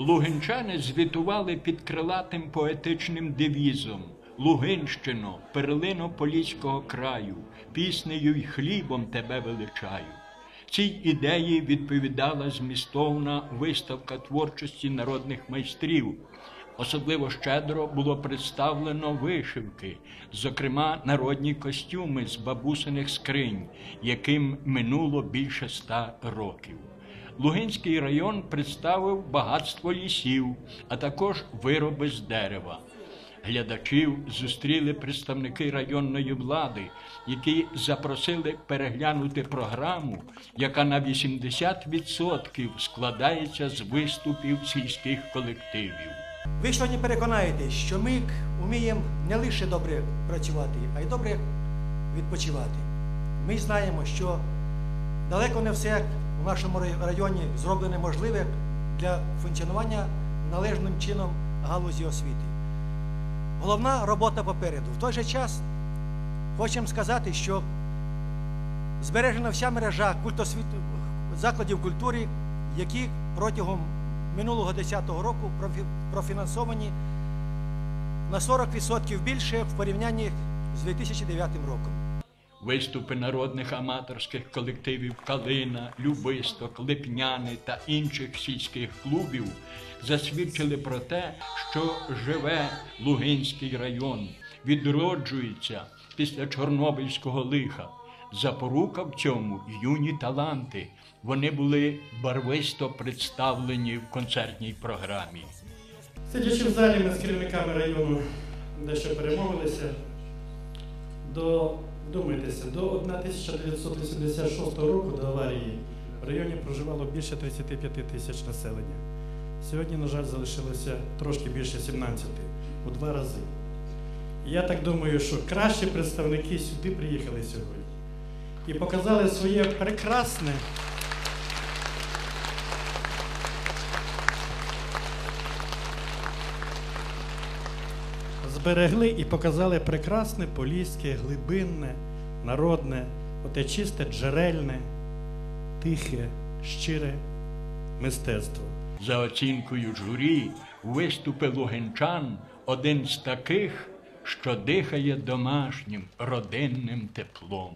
Лугинчани звітували під крилатим поетичним девізом Лугинщино, перлино Поліського краю, піснею й хлібом тебе величаю. Цій ідеї відповідала змістовна виставка творчості народних майстрів. Особливо щедро було представлено вишивки, зокрема народні костюми з бабусиних скринь, яким минуло більше ста років. Лугинський район представив багатство лісів, а також вироби з дерева. Глядачів зустріли представники районної влади, які запросили переглянути програму, яка на 80% складається з виступів сільських колективів. Ви сьогодні переконаєтесь, що ми вміємо не лише добре працювати, а й добре відпочивати. Ми знаємо, що далеко не все в нашому районі зроблене можливе для функціонування належним чином галузі освіти. Головна робота попереду. В той же час хочемо сказати, що збережена вся мережа культосвіт- закладів культури, які протягом минулого 10-го року профінансовані на 40% більше в порівнянні з 2009 роком. Виступи народних аматорських колективів Калина, Любисток, Липняни та інших сільських клубів засвідчили про те, що живе Лугинський район, відроджується після Чорнобильського лиха. Запорука в цьому юні таланти. Вони були барвисто представлені в концертній програмі. Сидячи в залі, ми з керівниками району дещо перемовилися. До, думайтеся, до 1986 року, до аварії, в районі проживало більше 35 тисяч населення. Сьогодні, на жаль, залишилося трошки більше 17, у два рази. Я так думаю, що кращі представники сюди приїхали сьогодні і показали своє прекрасне. Зберегли і показали прекрасне поліське, глибинне, народне, оте чисте, джерельне, тихе, щире мистецтво. За оцінкою журі, виступив лугенчан один з таких, що дихає домашнім родинним теплом.